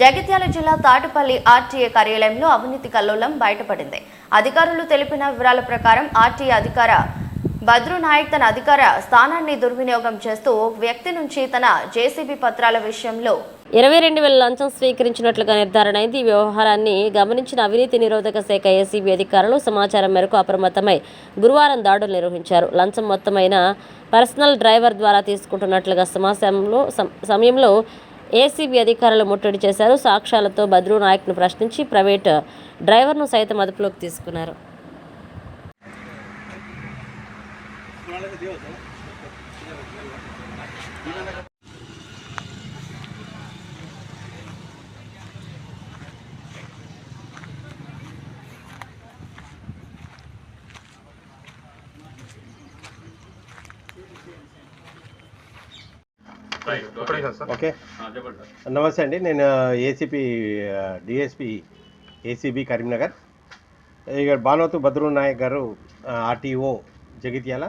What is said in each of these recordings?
జగిత్యాల జిల్లా తాటుపల్లి ఆర్టీఏ కార్యాలయంలో అవినీతి కల్లోలం బయటపడింది. అధికారులు తెలిపిన వివరాల ప్రకారం ఆర్టీఏ అధికార బద్రు నాయక్ తన అధికార స్థానాన్ని దుర్వినియోగం చేస్తూ వ్యక్తి నుంచి తన జేసీబీ పత్రాల విషయంలో ఇరవై రెండు వేల లంచం స్వీకరించినట్లుగా నిర్ధారణ అయింది. ఈ వ్యవహారాన్ని గమనించిన అవినీతి నిరోధక శాఖ ఏసీబీ అధికారులు సమాచారం మేరకు అప్రమత్తమై గురువారం దాడులు నిర్వహించారు. లంచం మొత్తమైన పర్సనల్ డ్రైవర్ ద్వారా తీసుకుంటున్నట్లుగా సమాచారంలో సమయంలో ఏసీబీ అధికారులు ముట్టడి చేశారు. సాక్ష్యాలతో బద్రు నాయక్ను ప్రశ్నించి ప్రైవేట్ డ్రైవర్ను సైతం అదుపులోకి తీసుకున్నారు. ఓకే నమస్తే అండి. నేను ఏసీపీ డిఎస్పి ఏసీబీ కరీంనగర్. ఇక బానోతు బద్రు నాయక్ గారు ఆర్టీఓ జగిత్యాల.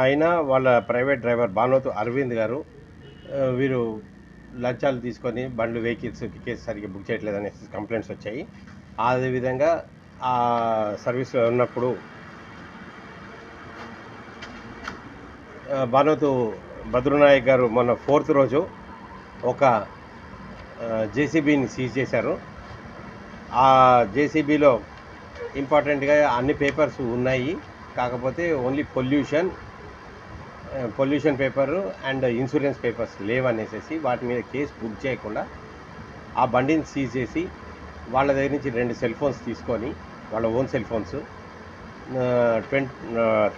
ఆయన వాళ్ళ ప్రైవేట్ డ్రైవర్ బానోతు అరవింద్ గారు వీరు లంచాలు తీసుకొని బండ్లు వెహికల్స్ కేసు సరిగ్గా బుక్ చేయట్లేదు అనేసి కంప్లైంట్స్ వచ్చాయి. అదేవిధంగా ఆ సర్వీస్లో ఉన్నప్పుడు ఆ, బద్రునాయక్ భద్రునాయక్ గారు మొన్న ఫోర్త్ రోజు ఒక జేసీబీని సీజ్ చేశారు. ఆ జేసీబీలో ఇంపార్టెంట్గా అన్ని పేపర్స్ ఉన్నాయి. కాకపోతే only pollution pollution paper and insurance papers లేవనేసేసి వాటి మీద కేసు బుక్ చేయకుండా ఆ బండిని సీజ్ చేసి వాళ్ళ దగ్గర నుంచి రెండు సెల్ ఫోన్స్ తీసుకొని వాళ్ళ own cell phones twenty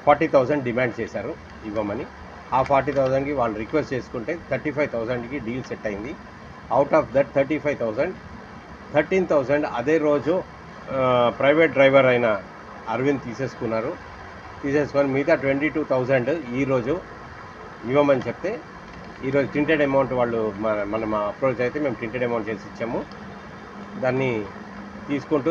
forty thousand demand చేశారు ఇవ్వమని. ఆ ఫార్టీ థౌజండ్కి వాళ్ళు రిక్వెస్ట్ చేసుకుంటే థర్టీ ఫైవ్ థౌజండ్కి డీల్ సెట్ అయింది. Out of that thirty five thousand thirteen thousand అదే రోజు ప్రైవేట్ డ్రైవర్ అయిన అరవింద్ తీసేసుకున్నారు. తీసేసుకొని మిగతా ట్వంటీ టూ థౌజండ్ ఈరోజు ఇవ్వమని చెప్తే ఈరోజు టింటెడ్ అమౌంట్ వాళ్ళు మన మనం అప్రోచ్ అయితే మేము టింటెడ్ అమౌంట్ చేసి ఇచ్చాము. దాన్ని తీసుకుంటూ